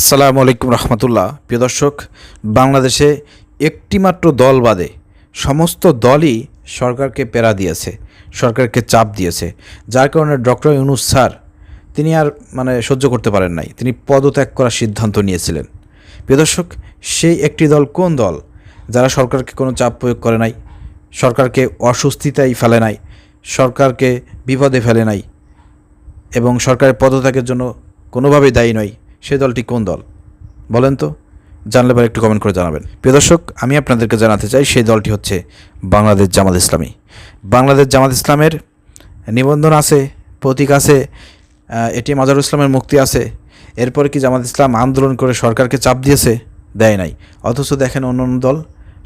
আসসালামু আলাইকুম রহমতুল্লাহ। প্রিয় দর্শক, বাংলাদেশে একটিমাত্র দল বাদে সমস্ত দলই সরকারকে পেরা দিয়েছে, সরকারকে চাপ দিয়েছে, যার কারণে ডক্টর ইউনুস স্যার, তিনি আর মানে সহ্য করতে পারেন নাই। তিনি পদত্যাগ করার সিদ্ধান্ত নিয়েছিলেন। প্রিয় দর্শক, সেই একটি দল কোন দল? যারা সরকারকে কোনো চাপ প্রয়োগ করে নাই, সরকারকে অস্বস্তিতায় ফেলে নাই, সরকারকে বিপদে ফেলে নাই, এবং সরকারের পদত্যাগের জন্য কোনোভাবেই দায়ী নয়। সেই দলটি কোন দল? বলেন তো। জানলে পরে একটু কমেন্ট করে জানাবেন। প্রিয় দর্শক, আমি আপনাদেরকে জানাতে চাই সেই দলটি হচ্ছে বাংলাদেশ জামাত ইসলামী। বাংলাদেশ জামাত ইসলামের নিবন্ধন আছে, প্রতীক আছে এটি মাজারুল ইসলামের মুক্তি আছে। এরপর কি জামাত ইসলাম আন্দোলন করে সরকারকে চাপ দিয়েছে? দেয় নাই। অথচ দেখেন অন্য অন্য দল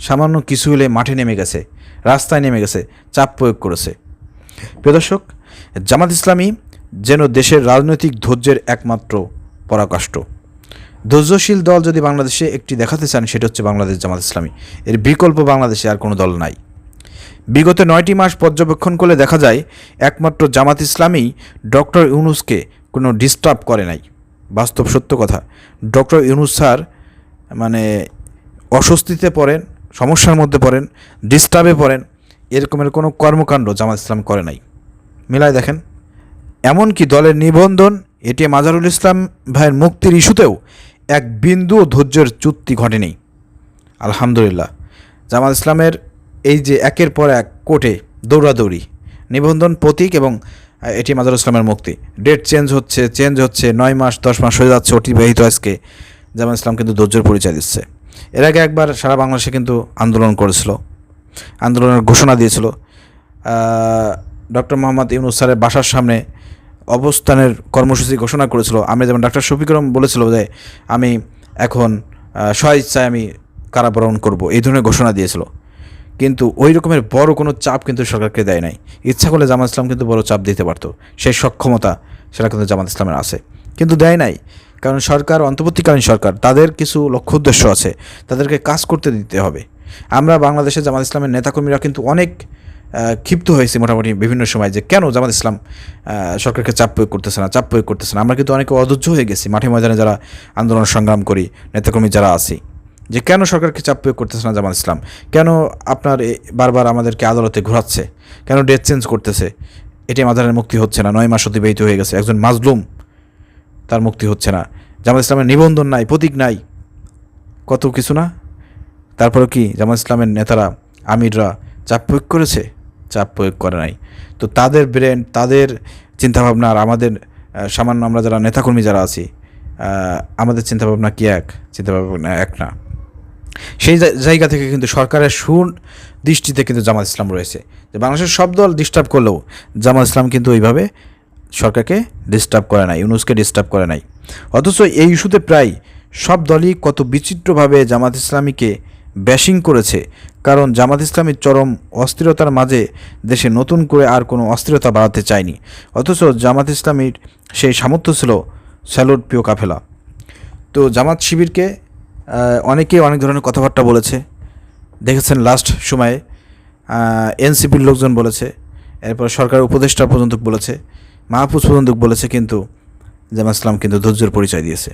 সামান্য কিছু হলে মাঠে নেমে গেছে, রাস্তায় নেমে গেছে, চাপ প্রয়োগ করেছে। প্রিয় দর্শক, জামাত ইসলামী যেন দেশের রাজনৈতিক ধৈর্যের একমাত্র পরাকাষ্ঠ। ধৈর্যশীল দল যদি বাংলাদেশে একটি দেখাতে চান, সেটা হচ্ছে বাংলাদেশ জামাত ইসলামী। এর বিকল্প বাংলাদেশে আর কোনো দল নাই। বিগত নয়টি মাস পর্যবেক্ষণ করলে দেখা যায়, একমাত্র জামাত ইসলামী ডক্টর ইউনুসকে কোনো ডিস্টার্ব করে নাই। বাস্তব সত্য কথা, ডক্টর ইউনুস স্যার মানে অস্বস্তিতে পড়েন, সমস্যার মধ্যে পড়েন ডিস্টার্বে পড়েন, এরকমের কোনো কর্মকাণ্ড জামাত ইসলাম করে নাই। মিলায় দেখেন, এমনকি দলের নিবন্ধন এটি মাজারুল ইসলাম ভাইয়ের মুক্তির ইস্যুতেও এক বিন্দু ধৈর্যের চুক্তি ঘটেনি। আলহামদুলিল্লাহ। জামাত ইসলামের এই যে একের পর এক কোর্টে দৌড়াদৌড়ি, নিবন্ধন প্রতীক এবং এটি মাজারুল ইসলামের মুক্তি। ডেট চেঞ্জ হচ্ছে চেঞ্জ হচ্ছে, নয় মাস, দশ মাস হয়ে যাচ্ছে অতিবাহিত আজকে। জামাত ইসলাম কিন্তু ধৈর্যের পরিচয় দিচ্ছে। এর আগে একবার সারা বাংলাদেশে কিন্তু আন্দোলন করেছিল, আন্দোলনের ঘোষণা দিয়েছিল। ডক্টর মোহাম্মদ ইউনুস স্যারের বাসার সামনে অবস্থানের কর্মসূচি ঘোষণা করেছিল। আমি যেমন ডাক্তার শফিকরম বলেছিল যে, আমি এখন স্ব ইচ্ছায় আমি কারাবরণ করব, এই ধরনের ঘোষণা দিয়েছিল। কিন্তু ওই রকমের বড় কোনো চাপ কিন্তু সরকারকে দেয় নাই। ইচ্ছা করলে জামাত ইসলাম কিন্তু বড় চাপ দিতে পারতো। সেই সক্ষমতা সেটা কিন্তু জামাত ইসলামের আছে। কিন্তু দেয় নাই। কারণ সরকার, অন্তর্বর্তীকালীন সরকার, তাদের কিছু লক্ষ্য উদ্দেশ্য আছে। তাদেরকে কাজ করতে দিতে হবে। আমরা বাংলাদেশের জামাত ইসলামের নেতাকর্মীরা কিন্তু অনেক ক্ষিপ্ত হয়েছে মোটামুটি বিভিন্ন সময় যে কেন জামাত ইসলাম সরকারকে চাপ প্রয়োগ করতেছে না, চাপ প্রয়োগ করতেছে না। আমরা কিন্তু অনেকে অধৈর্য হয়ে গেছি মাঠে ময়দানে যারা আন্দোলন সংগ্রাম করি, নেতাকর্মী যারা আছি, যে কেন সরকারকে চাপ প্রয়োগ করতেছে না জামাত ইসলাম? কেন আপনার বারবার আমাদেরকে আদালতে ঘোরাচ্ছে? কেন ডেট চেঞ্জ করতেছে? এটি মাদারের মুক্তি হচ্ছে না, নয় মাস অতিবাহিত হয়ে গেছে, একজন মাজলুম তার মুক্তি হচ্ছে না। জামাত ইসলামের নিবন্ধন নাই, প্রতীক নাই, কত কিছু না? তারপরে কি জামাত ইসলামের নেতারা, আমিররা চাপ প্রয়োগ করেছে? চাপ প্রয়োগ করে নাই। তো তাদের ব্রেন তাদের চিন্তাভাবনা আর আমাদের সামান্য আমরা যারা নেতাকর্মী যারা আছি আমাদের চিন্তাভাবনা কি এক? চিন্তাভাবনা এক না। সেই জায়গা থেকে কিন্তু সরকারের সুন দৃষ্টিতে কিন্তু জামাত ইসলাম রয়েছে। যে বাংলাদেশের সব দল ডিস্টার্ব করলেও জামাত ইসলাম কিন্তু ওইভাবে সরকারকে ডিস্টার্ব করে নাই, ইউনুসকে ডিস্টার্ব করে নাই। অথচ এই ইস্যুতে প্রায় সব দলই কত বিচিত্রভাবে জামাত ইসলামীকে ব্যাশিং করেছে, কারণ জামাত ইসলামীর চরম অস্থিরতার মাঝে দেশে নতুন করে আর কোনো অস্থিরতা বাড়াতে চায়নি। অথচ জামাত ইসলামীর সেই সামর্থ্য ছিল স্যালুট প্রিয় কাফেলা। তো জামাত শিবিরকে অনেকেই অনেক ধরনের কথাবার্তা বলেছে। দেখেছেন লাস্ট সময়ে এনসিপির লোকজন বলেছে, এরপর সরকার উপদেষ্টা পর্যন্ত বলেছে, মাহফুজ পর্যন্ত বলেছে, কিন্তু জামাত ইসলাম কিন্তু ধৈর্যের পরিচয় দিয়েছে।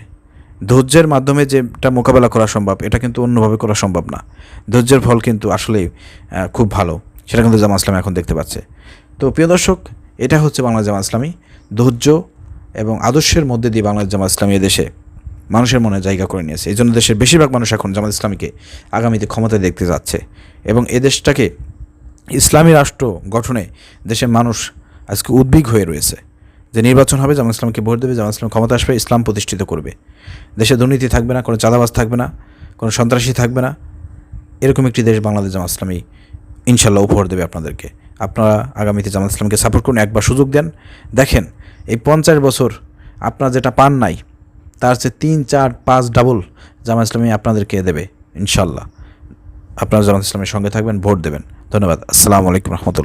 ধৈর্যের মাধ্যমে যেটা মোকাবেলা করা সম্ভব, এটা কিন্তু অন্যভাবে করা সম্ভব না। ধৈর্যের ফল কিন্তু আসলেই খুব ভালো। সেটা কিন্তু জামা ইসলাম এখন দেখতে পাচ্ছে। তো প্রিয় দর্শক, এটা হচ্ছে বাংলা জামা ইসলামী। ধৈর্য এবং আদর্শের মধ্যে দিয়ে বাংলা জামা ইসলামী দেশে মানুষের মনে জায়গা করে নিয়েছে। এই জন্য দেশের বেশিরভাগ মানুষ এখন জামাত ইসলামীকে আগামীতে ক্ষমতায় দেখতে যাচ্ছে। এবং এ দেশটাকে ইসলামী রাষ্ট্র গঠনে দেশের মানুষ আজকে উদ্বিগ হয়ে রয়েছে। যে নির্বাচন হবে, জামাত ইসলামকে ভোট দেবে, জামাত ইসলাম ক্ষমতা আসবে, ইসলাম প্রতিষ্ঠিত করবে। দেশে দুর্নীতি থাকবে না, কোনো চাঁদাবাজ থাকবে না, কোনো সন্ত্রাসী থাকবে না। এরকম একটি দেশ বাংলাদেশ জামাত ইসলামী ইনশাল্লাহ উপহার দেবে আপনাদেরকে। আপনারা আগামীতে জামাত ইসলামকে সাপোর্ট করুন, একবার সুযোগ দেন। দেখেন, এই পঞ্চাশ বছর আপনারা যেটা পান নাই, তার চেয়ে তিন, চার, পাঁচ ডাবল জামাত ইসলামী আপনাদেরকে দেবে, ইনশাল্লাহ। আপনারা জামাত ইসলামের সঙ্গে থাকবেন, ভোট দেবেন। ধন্যবাদ। আসসালামু আলাইকুম রহমতুল্লাহ।